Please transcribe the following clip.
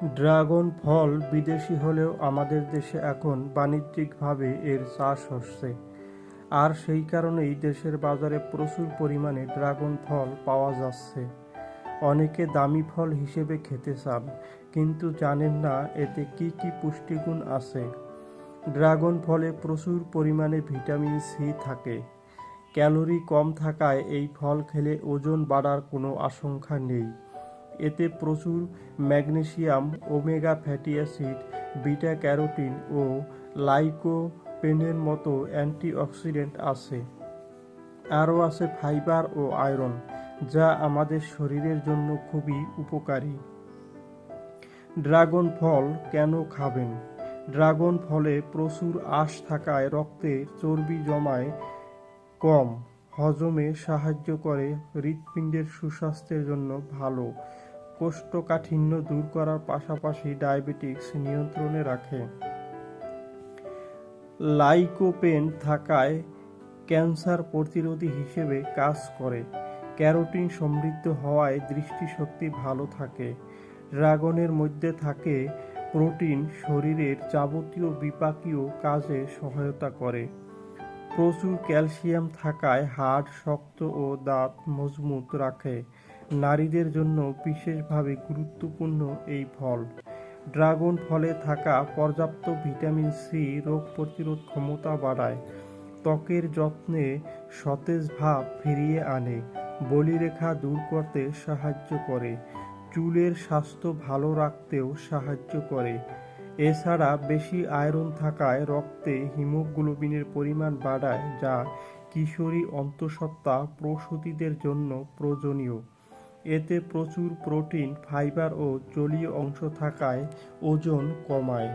Dragon ফল বিদেশি হলেও আমাদের দেশে এখন বাণিজ্যিকভাবে এর চাষ হচ্ছে। আর সেই কারণেই দেশের বাজারে প্রচুর পরিমাণে ড্রাগন ফল পাওয়া যাচ্ছে। অনেকে দামি ফল হিসেবে খেতে চান, কিন্তু জানেন না এতে কি কি পুষ্টিগুণ আছে। ড্রাগন ফলে প্রচুর পরিমাণে ভিটামিন সি থাকে। ক্যালোরি কম থাকায় এই ফল খেলে ওজন বাড়ার কোনো আশঙ্কা নেই। এতে প্রচুর magnesium, omega fatty acid, beta carotene ও লাইকোপেনের মতো অ্যান্টিঅক্সিডেন্ট আছে। আরও আছে ফাইবার ও আয়রন, যা আমাদের শরীরের জন্য খুবই উপকারী। ড্রাগন ফল কেন খাবেন? ড্রাগন ফলে প্রচুর আঁশ থাকায় রক্তে চর্বি জমায় কম, হজমে সাহায্য করে, হৃৎপিণ্ডের সুস্বাস্থ্যের জন্য ভালো। কোষ্ঠকাঠিন্য দূর করার পাশাপাশি ডায়াবেটিক্স নিয়ন্ত্রণে রাখে। লাইকোপেন থাকায় ক্যান্সার প্রতিরোধী হিসেবে কাজ করে। ক্যারোটিন সমৃদ্ধ হওয়ায় দৃষ্টিশক্তি ভালো থাকে। ড্রাগনের মধ্যে থাকে প্রোটিন, শরীরের যাবতীয় বিপাকীয় কাজে সহায়তা করে। প্রচুর ক্যালসিয়াম থাকায় হাড় শক্ত ও দাঁত মজবুত রাখে। নারীদের জন্য বিশেষভাবে গুরুত্বপূর্ণ এই ফল। ড্রাগন ফলে থাকা পর্যাপ্ত ভিটামিন সি রোগ প্রতিরোধ ক্ষমতা বাড়ায়, ত্বকের যত্নে সতেজ ভাব ফিরিয়ে আনে, বলিরেখা দূর করতে সাহায্য করে, চুলের স্বাস্থ্য ভালো রাখতেও সাহায্য করে। এছাড়া বেশি আয়রন থাকায় রক্তে হিমোগ্লোবিনের পরিমাণ বাড়ায়, যা কিশোরী অন্তঃসত্ত্বা প্রসূতিদের জন্য প্রয়োজনীয়। এতে প্রচুর প্রোটিন ফাইবার ও জলীয় অংশ থাকায় ওজন কমায়।